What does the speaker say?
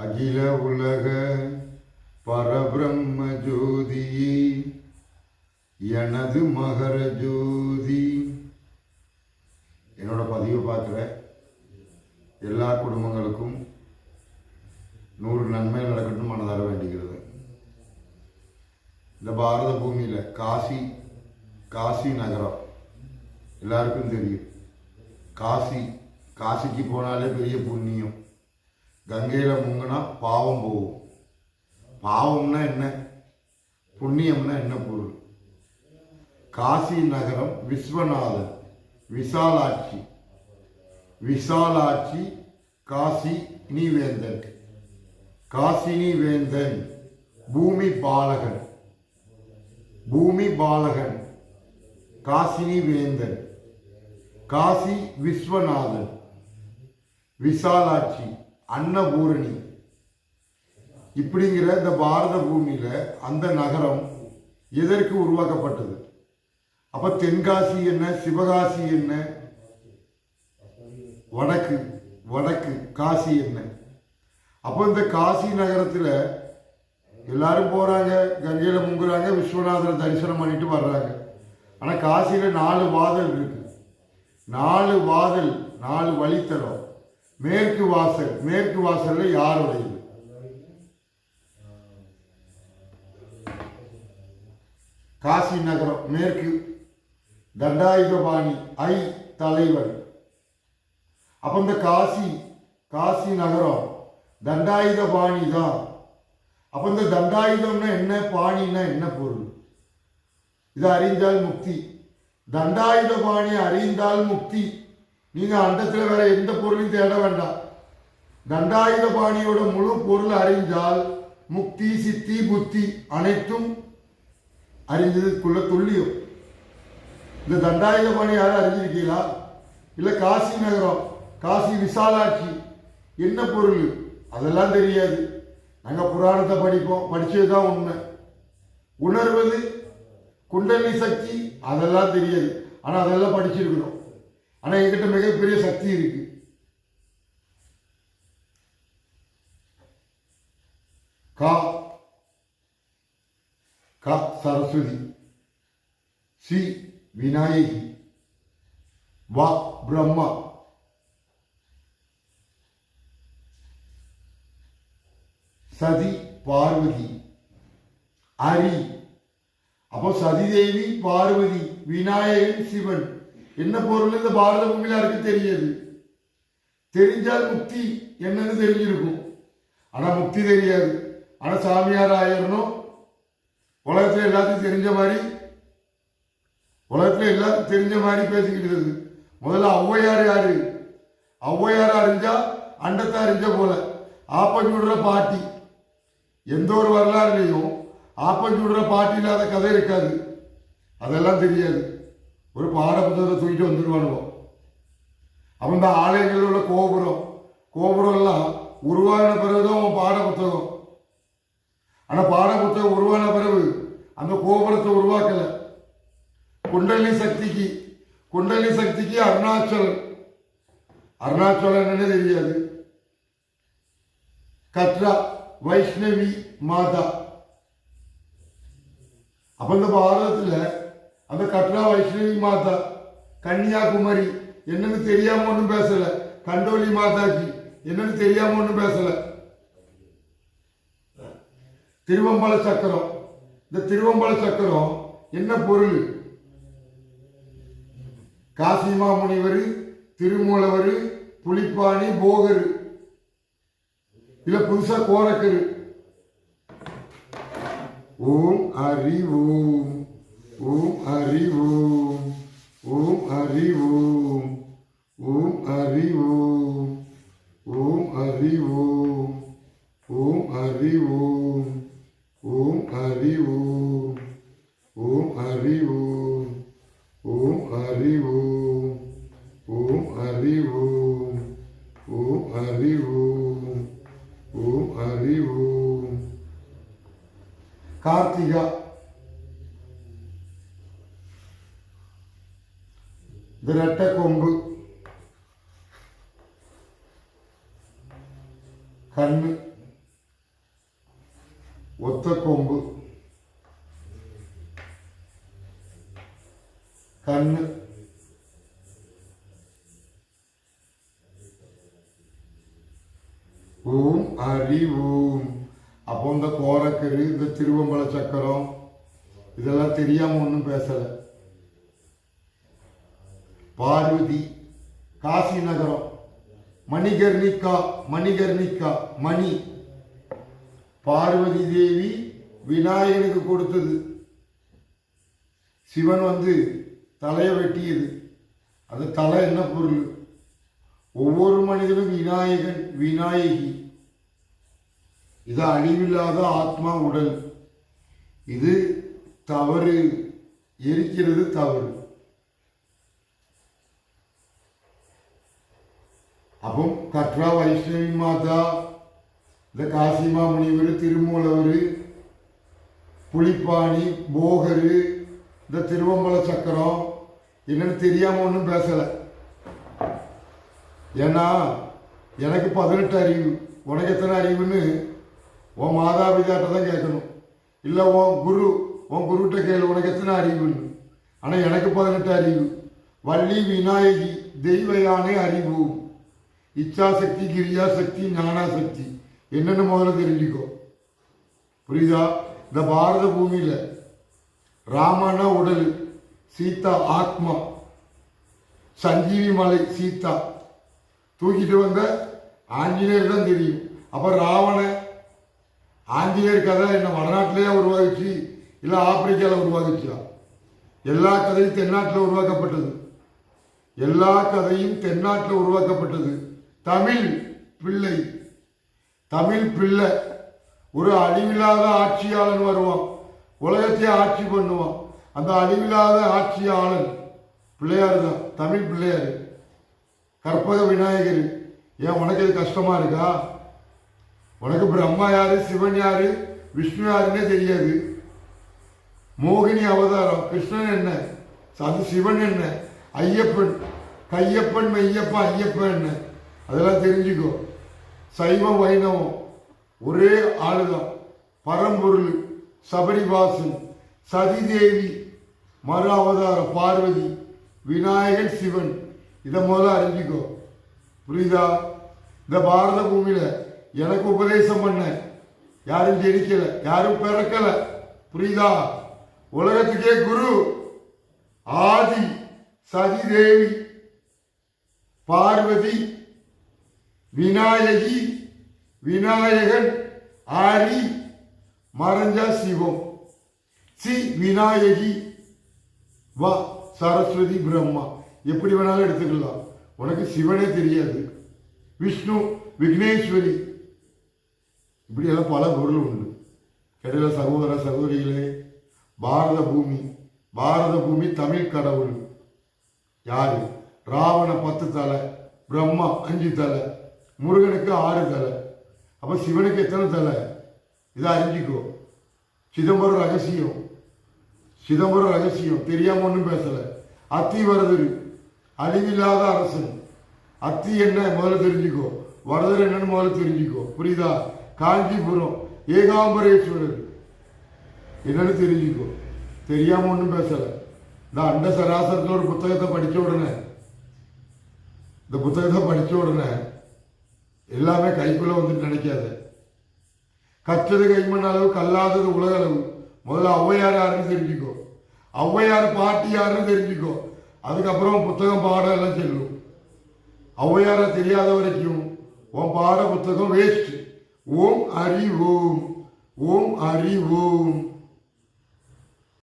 அகில உலக பரபிரம்ம ஜோதியே எனது மகர ஜோதி. என்னோட பதிவை பார்க்குற எல்லா குடும்பங்களுக்கும் நூறு நன்மை நடக்கட்டும் மனதார வேண்டிக்கிறது. இந்த பாரத பூமியில் காசி காசி நகரம் எல்லாருக்கும் தெரியும். காசி காசிக்கு போனாலே பெரிய புண்ணியம். கங்கையில் முங்கினா பாவம் போகும். பாவம்னா என்ன? புண்ணியம்னா என்ன பொருள்? காசி நகரம் விஸ்வநாதன் விசாலாட்சி. விசாலாட்சி காசி வேந்தன் காசினி வேந்தன் பூமி பாலகன். பூமி பாலகன் காசினி வேந்தன் காசி விஸ்வநாதன் விசாலாட்சி. அன்னபூரணி இப்படிங்கிற இந்த பாரத பூமியில் அந்த நகரம் எதற்கு உருவாக்கப்பட்டது? அப்போ தென்காசி என்ன சிவகாசி என்ன? வடக்கு வடக்கு காசி என்ன? அப்போ இந்த காசி நகரத்தில் எல்லாரும் போகிறாங்க கங்கையில் முங்குறாங்க விஸ்வநாதரை தரிசனம் பண்ணிட்டு வர்றாங்க. ஆனால் காசியில் நாலு வாதல் இருக்கு. நாலு வாதல் நாலு வழித்தரம் மேற்கு வாசல் மேற்கு வாசல்ல யாருடையது? காசி நகரம் மேற்கு தண்டாயுதபாணி ஐ தலைவன் அப்ப இந்த காசி காசி நகரம் தண்டாயுதபாணி தான். அப்ப இந்த தண்டாயுதம்னா என்ன பாணின்னா என்ன பொருள்? இதை அறிந்தால் முக்தி. தண்டாயுதபாணி அறிந்தால் முக்தி. நீங்க அண்டத்துல வேற எந்த பொருளையும் தேட வேண்டாம். தண்டாயுதபாணியோட முழு பொருள் அறிஞ்சால் முக்தி சித்தி புத்தி அனைத்தும் அறிஞ்சதுக்குள்ள துல்லியம். இந்த தண்டாயுதபாணி யாரும் அறிஞ்சிருக்கீங்களா? இல்லை காசி நகரம் காசி விசாலாட்சி என்ன பொருள்? அதெல்லாம் தெரியாது. நாங்கள் புராணத்தை படிப்போம் படித்தது தான் உண்மை. உணர்வது குண்டலி சக்தி அதெல்லாம் தெரியாது. ஆனால் அதெல்லாம் படிச்சிருக்கிறோம் ஆனா என்கிட்ட மிகப்பெரிய சக்தி இருக்கு. கா க சரஸ்வதி சி விநாயகி வா பிரம்மா. சதி பார்வதி அரி. அப்போ சதிதேவி பார்வதி விநாயகன் சிவன். என்ன பொருள் இந்த பாரத பூமியில யாருக்கு தெரியாது? தெரிஞ்சால் முக்தி என்னன்னு தெரிஞ்சிருக்கும். ஆனா முக்தி தெரியாது. ஆனா சாமியார் ஆயிரணும். உலகத்துல எல்லாத்துக்கும் தெரிஞ்ச மாதிரி உலகத்துல எல்லாத்துக்கும் தெரிஞ்ச மாதிரி பேசிக்கிட்டு இருக்கு முதல்ல ஔவையார் யாரு? ஔவையார் அறிஞ்சா அண்டத்தை அறிஞ்ச போல. ஆப்பஞ்சூடுற பாட்டி. எந்த ஒரு வரலாறுலையும் ஆப்பஞ்சூடுற பாட்டி இல்லாத கதை இருக்காது. அதெல்லாம் தெரியாது. ஒரு பாடபுத்தகத்தை தூக்கிட்டு வந்துடுவானுவோம் அவன் இந்த ஆலயங்களில் உள்ள கோபுரம் கோபுரம் எல்லாம் உருவான பிறகுதான் அவன் பாடபுத்தகம் ஆனால் பாடபுத்தகம் உருவான பிறகு அந்த கோபுரத்தை உருவாக்கலை குண்டலி சக்திக்கு குண்டலி சக்திக்கு அருணாச்சலம் அருணாச்சலம் என்னன்னு தெரியாது கத்ரா வைஷ்ணவி மாதா அப்ப இந்த பாரதத்தில் அந்த கட்ரா வைஷ்ணவி மாதா கன்னியாகுமரி என்னன்னு தெரியாம ஒன்றும் பேசல. கண்டோலி மாதாஜி என்னன்னு தெரியாம ஒன்றும் பேசல. திருவம்பல சக்கரம். இந்த திருவம்பல சக்கரம் என்ன பொருள்? காசிமா முனிவர் திருமூலவர் புலிப்பாணி போகர். இல்ல புதுசா கோரக்கரு. ஓம் அறிவோம் ஓம் அறிவோம் ஓம் அறிவோம் ஓம் அறிவோம் ஓம் அறிவோம் ஓம் அறிவோம் ஓம் அறிவோம் ஓம் அறிவோம் ஓம் அறிவோம் ஓம் அறிவோம் ஓம் அறிவோம் ஓம் அறிவோம் கார்த்திகா இது ரெட்டை கொம்பு. கண்ணு. ஒத்த கொம்பு. கண்ணு. ஓம் ஹரி ஓம் அப்போ இந்த கோரக்கரு இந்த திருவம்பள சக்கரம் இதெல்லாம் தெரியாம ஒன்றும் பேசலை. பார்வதி காசி நகரம் மணிகர்ணிகா மணிகர்ணிகா மணி பார்வதி தேவி விநாயகனுக்கு கொடுத்தது சிவன் வந்து தலையை வெட்டியது. அது தலை என்ன பொருள் ஒவ்வொரு மனிதனும் விநாயகன் விநாயகி இது அழிவில்லாத ஆத்மா உடல் இது தவறு எரிக்கிறது தவறு கற்றா வைஷ்ணவி மாதா இந்த காசிமா முனிவர் திருமூலவர் புலிப்பாணி போகரு இந்த திருவம்பல சக்கரம் என்னன்னு தெரியாமல் ஒன்றும் பேசலை. ஏன்னா எனக்கு பதினெட்டு அறிவு உனக்கு எத்தனை அறிவுன்னு உன் மாதாபிதாட்ட தான் கேட்கணும். இல்லை உன் குரு உன் குருகிட்ட கேள்வி உனக்கு எத்தனை அறிவுன்னு. ஆனால் எனக்கு பதினெட்டு அறிவு. வள்ளி விநாயகி தெய்வ யானை அறிவு இச்சாசக்தி கிரியாசக்தி சக்தி ஞானா சக்தி முதல்ல தெரிஞ்சுக்கோ. புரியுதா? இந்த பாரத பூமியில் ராமனா உடல் சீதா ஆத்மா சஞ்சீவி மலை சீதா. தூக்கிட்டு வந்த ஆஞ்சநேயர் தான் தெரியும். அப்போ ராவண ஆஞ்சநேயர் கதை என்ன வடநாட்டிலேயே உருவாகிச்சு இல்லை ஆப்பிரிக்காவில் உருவாகிச்சா எல்லா கதையும் தென்னாட்டில் உருவாக்கப்பட்டது. எல்லா கதையும் தென்னாட்டில் உருவாக்கப்பட்டது. தமிழ் பிள்ளை. தமிழ் பிள்ளை. ஒரு அழிவில்லாத ஆட்சியாளன் வருவான். உலகத்தை ஆட்சி பண்ணுவான். அந்த அழிவில்லாத ஆட்சியாளன் பிள்ளையார் தான் தமிழ் பிள்ளையார். கற்பக விநாயகர். ஏன் உனக்கு இது கஷ்டமா இருக்கா? உனக்கு பிரம்மா யாரு சிவன் யாரு விஷ்ணு யாருன்னே தெரியாது. மோகினி அவதாரம். கிருஷ்ணன் என்ன? அது சிவன் என்ன? ஐயப்பன். கையப்பன் மெய்யப்பன் ஐயப்பன் என்ன? அதெல்லாம் தெரிஞ்சுக்கோ. சைவம் வைணவம் ஒரே ஆளுதான். பரம்பொருள் சபரிவாசன் சதிதேவி மறு அவதார பார்வதி விநாயகன் சிவன். இதை முதல்ல அறிஞ்சிக்கோ. புரியுதா? இந்த பாரத பூமியில் எனக்கு உபதேசம் பண்ண யாரும் ஜெயிக்கலை யாரும் பிறக்கலை. புரியுதா? உலகத்துக்கே குரு ஆதி சதிதேவி பார்வதி விநாயகி விநாயகன் ஆரி மறைஞ்சா சிவம். சி விநாயகி. வா சரஸ்வதி பிரம்மா. எப்படி வேணாலும் எடுத்துக்கலாம். உனக்கு சிவனே தெரியாது. விஷ்ணு விக்னேஸ்வரி. இப்படியெல்லாம் பல பொருள் உண்டு. இடையில சகோதர சகோதரிகளே? பாரத பூமி. பாரத பூமி தமிழ் கடவுள். யாரு? ராவண பத்து தலை பிரம்மா அஞ்சு தலை. முருகனுக்கு ஆறு தலை. அப்போ சிவனுக்கு எத்தனை தலை? இதை அறிஞ்சிக்கோ. சிதம்பரம் ரகசியம். சிதம்பரம் ரகசியம். தெரியாம ஒன்றும் பேசலை. அத்தி வரதரு. அழிவில்லாத அரசன். அத்தி என்ன முதல்ல தெரிஞ்சுக்கோ. வரதர் என்னன்னு முதல்ல தெரிஞ்சுக்கோ. புரியுதா? காஞ்சிபுரம். ஏகாம்பரேஸ்வரர். என்னன்னு தெரிஞ்சுக்கோ. தெரியாம ஒன்றும் பேசலை. இந்த அண்ட சராசரத்தில் ஒரு புத்தகத்தை படித்த உடனே இந்த புத்தகத்தை படித்த உடனே எல்லாமே கைக்குள்ள வந்துட்டு நினைக்காத. கற்றது கைமண் அளவு கல்லாதது உலக அளவு. முதல்ல ஔவையார் யாருன்னு தெரிஞ்சுக்கோ. ஔவையார் பாட்டி யாருன்னு தெரிஞ்சுக்கோ. அதுக்கப்புறம் புத்தகம் பாடம் எல்லாம் செல்லும். ஔவையார தெரியாத வரைக்கும் உன் பாட புத்தகம் வேஸ்ட் ஓம் அறிவோம். ஓம் அறிவோம். ஓம்